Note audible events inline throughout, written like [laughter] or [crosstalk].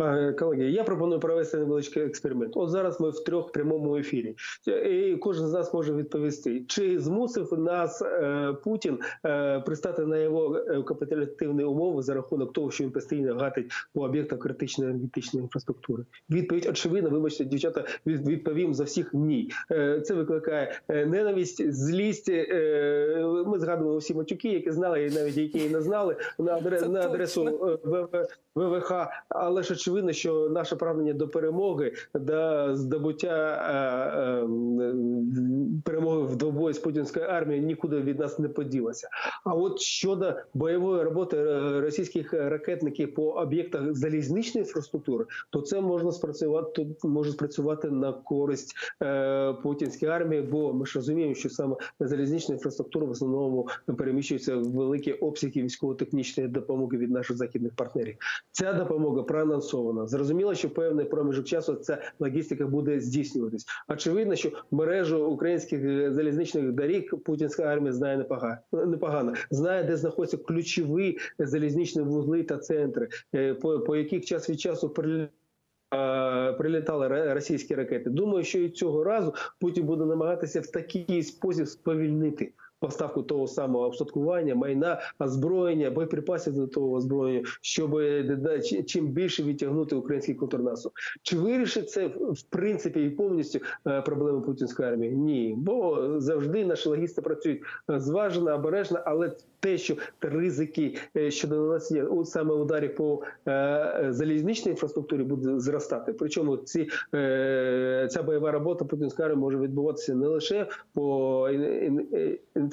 Е, Колеги, я пропоную провести невеличкий експеримент. От зараз ми в прямому ефірі, і кожен з нас може відповісти, чи змусив нас е, Путін е, пристати на його е, умови за рахунок того, що він постійно гатить по об'єктах критичної енергетичної інфраструктури. Відповідь очевидна. Вибачте, дівчата, відповім за всіх ні. Це викликає ненависть, злість. Ми згадуємо всі матюки, які знали, і навіть які не знали на адресу ВВ ВВХ, але ж очевидно, що наше прагнення до перемоги, до здобуття е, е, перемоги в двобої з путінською армією нікуди від нас не поділося. А от щодо бойової роботи е, російських ракетників по об'єктах залізничної інфраструктури, то це можна спрацювати може спрацювати на користь путінської армії, бо ми ж розуміємо, що саме залізнична інфраструктура в основному переміщується в великі обсяги військово-технічної допомоги від наших західних партнерів. Ця допомога проанонсована. Зрозуміло, що певний проміжок часу ця логістика буде здійснюватись. Очевидно, що мережу українських е, залізничних доріг путінська армія знає непогано. непогано. Знає, де знаходяться ключові залізничні вузли та центри, е, по, по яких час від часу прилітають Прилітали російські ракети. Думаю, що і цього разу Путін буде намагатися в такий спосіб сповільнити поставку того самого обстаткування, майна, озброєння, боєприпасів до того озброєння, щоб чим більше відтягнути український контрнаступ. Чи вирішить це в принципі і повністю е, проблеми путінської армії? Ні, бо завжди наші логісти працюють е, зважено, обережно, але те, що ризики е, щодо нанесення у- саме ударів по залізничній інфраструктурі буде зростати. Причому ці ця бойова робота путінської армії може відбуватися не лише по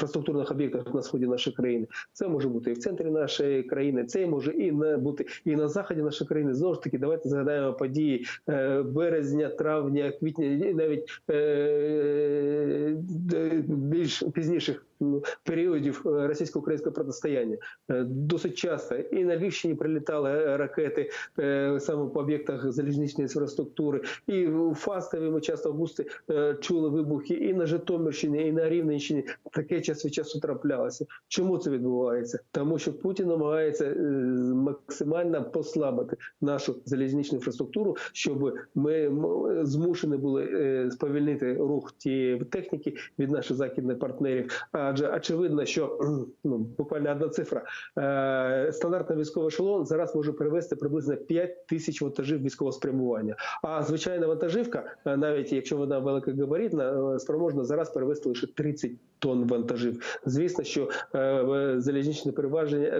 інфраструктурних об'єктах на сході нашої країни. Це може бути і в центрі нашої країни, це може і на бути і на заході нашої країни. Знову ж таки, давайте згадаємо події е, березня, травня, квітня, і навіть е, більш пізніших періодів е, російсько-українського протистояння. Е, Досить часто і на Львівщині прилітали е, ракети саме по об'єктах залізничної інфраструктури, і в Фастові ми часто в густи чули вибухи і на Житомирщині, і на Рівненщині. Таке час від часу траплялося. Чому це відбувається? Тому що Путін намагається максимально послабити нашу залізничну інфраструктуру, щоб ми змушені були сповільнити рух тієї техніки від наших західних партнерів. Адже очевидно, що ну буквально одна цифра. Е, стандартний військовий ешелон зараз може перевезти приблизно 5 тисяч вантажів військового спрямування. А звичайна вантажівка, е, навіть якщо вона великогабаритна, е, спроможна зараз перевезти лише 30 тонн вантажів. Звісно, що е, залізничні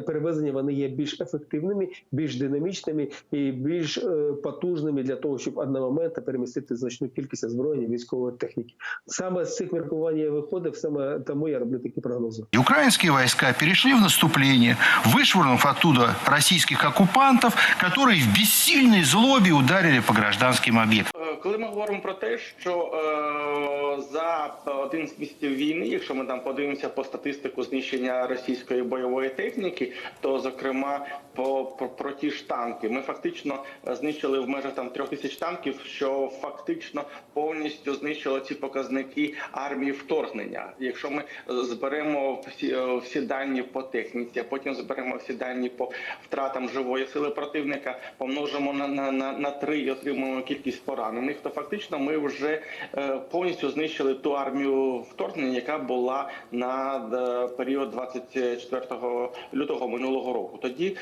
перевезення, вони є більш ефективними, більш динамічними і більш е, потужними для того, щоб одномоментно перемістити значну кількість озброєння військової техніки. Саме з цих міркувань я виходив, саме тому я роблю такі прогнози. И Украинские войска перешли в наступление, вышвырнув оттуда российских оккупантов, которые в бессильной злобе ударили по гражданским объектам. Е, Коли ми говоримо про те, що е, за один з місяців війни, якщо ми там подивимося по статистику знищення російської бойової техніки, то зокрема по про, про ті ж танки, ми фактично е, знищили в межах там трьох тисяч танків, що фактично повністю знищило ці показники армії вторгнення. Якщо ми е, зберемо всі, е, всі дані по техніці, а потім зберемо всі дані по втратам живої сили противника, помножимо на, на, на, на три і отримаємо кількість поранених, то фактично ми вже повністю знищили ту армію вторгнення, яка була на період 24 лютого минулого року. Тоді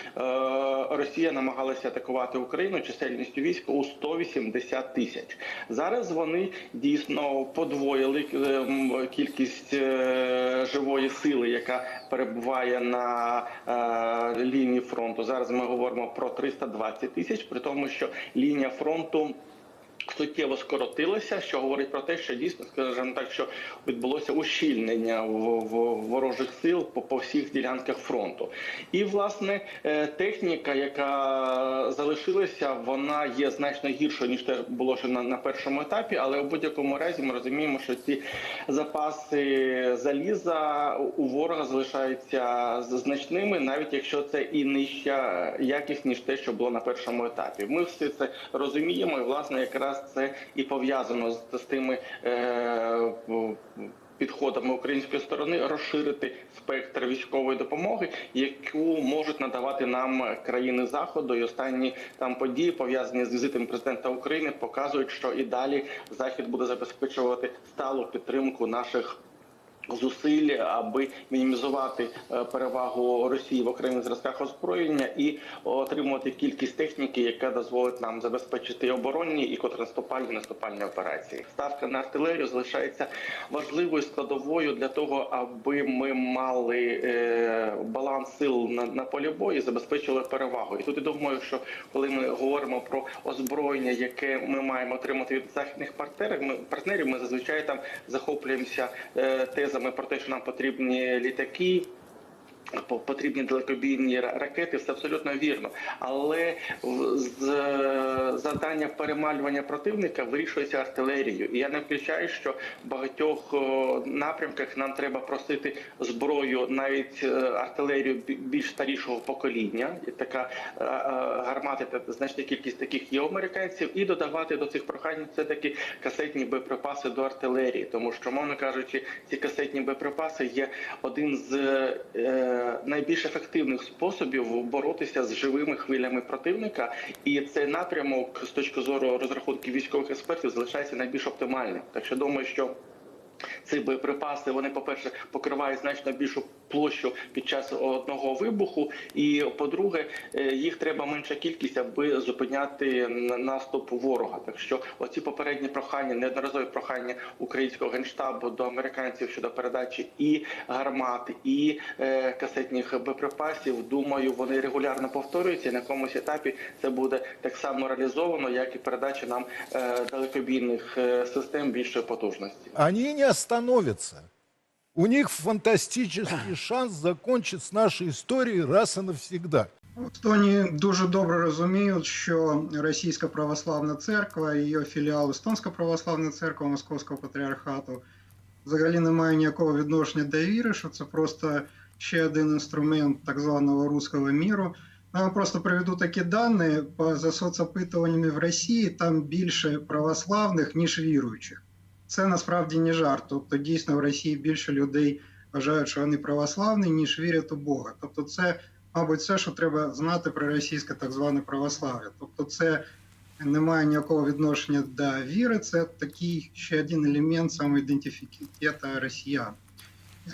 Росія намагалася атакувати Україну чисельністю військ у 180 тисяч. Зараз вони дійсно подвоїли е, кількість е, живої сили, яка перебуває на е, лінії фронту. Зараз ми говоримо про 320 тисяч, при тому, що лінія фронту. Суттєво скоротилася, що говорить про те, що дійсно, скажімо так, що відбулося ущільнення в, в ворожих сил по, по всіх ділянках фронту. І власне е, техніка, яка залишилася, вона є значно гіршою ніж те було ще на, на першому етапі. Але у будь-якому разі ми розуміємо, що ці запаси заліза у ворога залишаються значними, навіть якщо це і нижча якість ніж те, що було на першому етапі. Ми все це розуміємо, і власне якраз це і пов'язано з, з тими. Е, підходами української сторони розширити спектр військової допомоги, яку можуть надавати нам країни заходу. І останні там події пов'язані з візитом президента України показують, що і далі захід буде забезпечувати сталу підтримку наших. Зусиль, аби мінімізувати е, перевагу Росії в окремих зразках озброєння і отримувати кількість техніки, яка дозволить нам забезпечити оборонні і контрнаступальні наступальні операції. Ставка на артилерію залишається важливою складовою для того, аби ми мали е, баланс сил на, на полі бою і забезпечили перевагу. І тут я думаю, що коли ми говоримо про озброєння, яке ми маємо отримати від західних партнерів, ми партнерів, ми зазвичай там захоплюємося е, тезами про те, що нам потрібні літаки. По- Потрібні далекобійні ракети, все абсолютно вірно. Але завдання перемалювання противника вирішується артилерією. І я не включаю, що в багатьох напрямках нам треба просити зброю, навіть е, артилерію більш старішого покоління. І така е, е, гармати та значна кількість таких є у американців, і додавати до цих прохань все таки касетні боєприпаси до артилерії, тому що, мовно кажучи, ці касетні боєприпаси є один з найбільш ефективних способів боротися з живими хвилями противника, і цей напрямок з точки зору розрахунків військових експертів залишається найбільш оптимальним. Так що думаю, що ці боєприпаси вони, по-перше, покривають значно більшу площу під час одного вибуху. І по-друге, е, їх треба менша кількість, аби зупиняти наступ ворога. Так що оці попередні прохання, неодноразові прохання українського генштабу до американців щодо передачі і гармат, і е, касетних боєприпасів. Думаю, вони регулярно повторюються. На якомусь етапі це буде так само реалізовано, як і передача нам е, далекобійних е, систем більшої потужності. Они не остановятся. У них фантастический шанс закончить с нашей историей раз и навсегда. В Естонії дуже добре розуміють, що Російська православна церква і її філіал Естонська православна церква Московського патріархату взагалі не має ніякого відношення до віри, що це просто ще один інструмент так званого руського міру. Я просто приведу такі дані. За соцопитуваннями в Росії там більше православних, ніж віруючих. Це насправді не жарт. Тобто, дійсно в Росії більше людей вважають, що вони православні, ніж вірять у Бога. Тобто, це мабуть, все, що треба знати про російське так зване православ'я. Тобто, це не має ніякого відношення до віри, це такий ще один елемент самоідентифікату росіян.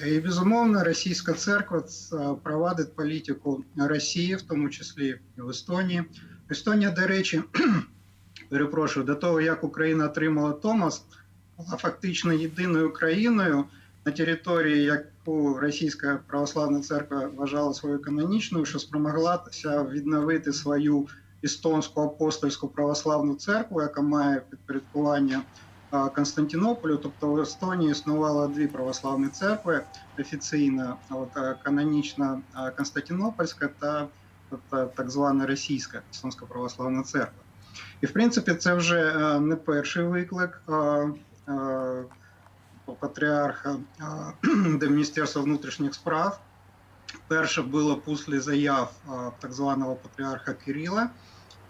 І безумовно, російська церква провадить політику Росії, в тому числі і в Естонії. Естонія, до речі, [clears throat] перепрошую, до того як Україна отримала Томас, була фактично єдиною країною на території, яку Російська православна церква вважала своєю канонічною, що спромоглася відновити свою естонську апостольську православну церкву, яка має підпорядкування Константинополю. Тобто в Естонії існувало дві православні церкви офіційна, от канонічна Константинопольська та от, так звана російська естонська православна церква. І в принципі, це вже е, не перший виклик. Е, патріарха [clears throat] до Міністерства внутрішніх справ. Перше було після заяв так званого патріарха Кирила,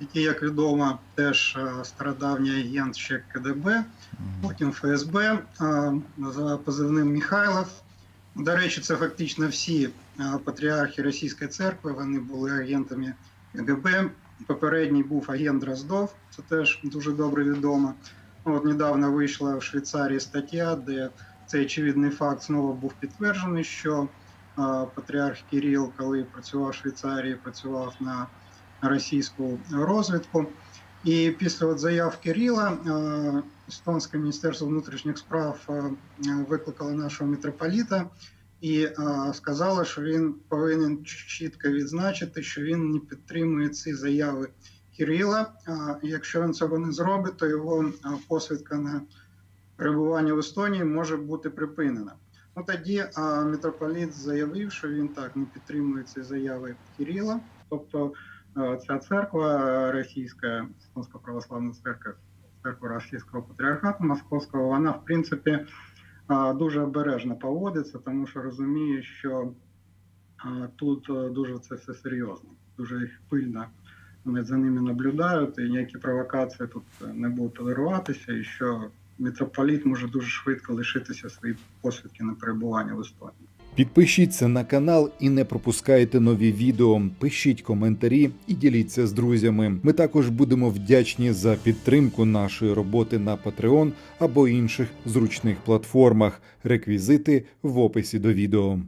який, як відомо, теж стародавній агент ще КДБ, потім ФСБ за позивним Михайлов. До речі, це фактично всі патріархи Російської церкви, вони були агентами КГБ. Попередній був агент Дроздов, це теж дуже добре відомо. От недавно вийшла в Швейцарії стаття, де цей очевидний факт знову був підтверджений, що патріарх Кирил, коли працював в Швейцарії, працював на російську розвідку. І після от заяв Кирила Естонське міністерство внутрішніх справ викликало нашого митрополіта і сказало, що він повинен чітко відзначити, що він не підтримує ці заяви Кирила. А Якщо він цього не зробить, то його посвідка на перебування в Естонії може бути припинена. Ну тоді митрополіт заявив, що він так не підтримує ці заяви Кирила. Тобто ця церква російська, Естонська православна церква, церква Російського патріархату Московського, вона в принципі дуже обережно поводиться, тому що розуміє, що тут дуже це все серйозно, дуже пильно вони за ними наблюдають, і ніякі провокації тут не будуть толеруватися, і що митрополіт може дуже швидко лишитися свої посвідки на перебування в Естонії. Підпишіться на канал і не пропускайте нові відео. Пишіть коментарі і діліться з друзями. Ми також будемо вдячні за підтримку нашої роботи на Patreon або інших зручних платформах. Реквізити в описі до відео.